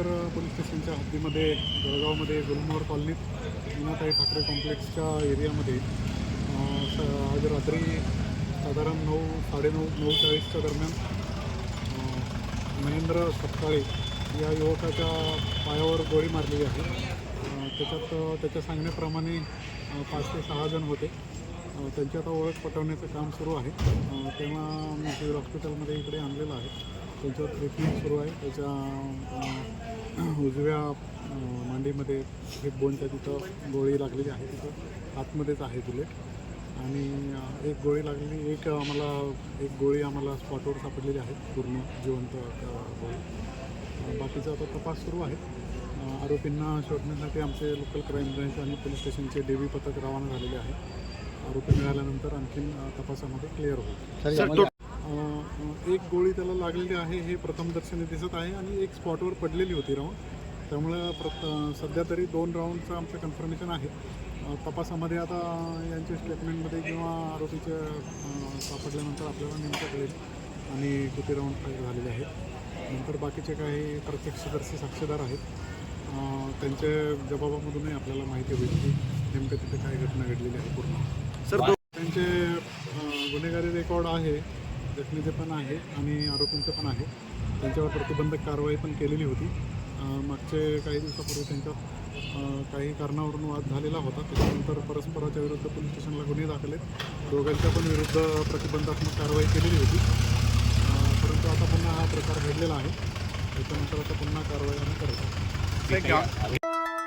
स्टेशनच्या हद्दीमध्ये जळगावमध्ये गुलमोहर कॉलनीत मीनाताई ठाकरे कॉम्प्लेक्सच्या एरियामध्ये स- आज रात्री साधारण नऊ साडेनऊ नऊ चाळीसच्या दरम्यान महेंद्र सपकाळे या युवकाच्या पायावर गोळी मारलेली आहे. त्याच्यात त्याच्या सांगण्याप्रमाणे पाच ते सहा जण होते. त्यांची आता ओळख पटवण्याचं काम सुरू आहे. तेव्हा मी सिव्हिल हॉस्पिटलमध्ये इकडे आणलेलं आहे. त्यांच्यावर ट्रीटमेंट सुरू आहे. त्याच्या उजव्या मांडीमध्ये हिप बोनच्या तिथं गोळी लागलेली आहे तिथं. आतमध्येच आहे बुलेट. आणि एक गोळी लागलेली एक आम्हाला एक गोळी आम्हाला स्पॉटवर सापडलेली आहे. पूर्ण जिवंत गोळी. बाकीचा आता तपास सुरू आहे. आरोपींना शोधण्यासाठी आमचे लोकल क्राईम ब्रँच आणि पोलीस स्टेशनचे डेबी पथक रवाना झालेले आहे. आरोपी मिळाल्यानंतर आणखीन तपासामध्ये क्लिअर होईल. एक गोळी त्याला लागलेली आहे हे प्रथमदर्शनी दिसत आहे आणि एक स्पॉटवर पडलेली होती राऊंड. त्यामुळं प्रत सध्या तरी दोन राऊंडचं आमचं कन्फर्मेशन आहे. तपासामध्ये आता यांच्या स्टेटमेंटमध्ये किंवा आरोपीच्या सापडल्यानंतर आपल्याला नेमकं कळेल. आणि किती राऊंड फायर झालेले आहेत. नंतर बाकीचे काही प्रत्यक्षदर्शी साक्षीदार आहेत. त्यांच्या जबाबामधूनही आपल्याला माहिती होईल की नेमकं तिथे काय घटना घडलेली आहे पूर्ण. सर त्यांचे गुन्हेगारी रेकॉर्ड आहे. जखमीचे पण आहे आणि आरोपींचं पण आहे. त्यांच्यावर प्रतिबंधक कारवाई पण केलेली होती. मागचे काही दिवसापूर्वी त्यांच्यात काही कारणावरून वाद झालेला होता. त्याच्यानंतर परस्पराच्या विरुद्ध पोलीस स्टेशनला गुन्हे दाखल आहेत. दोघांच्या पण विरुद्ध प्रतिबंधात्मक कारवाई केलेली होती. परंतु आता पुन्हा हा प्रकार घडलेला आहे. त्याच्यानंतर आता पुन्हा कारवाई आम्ही करत आहोत.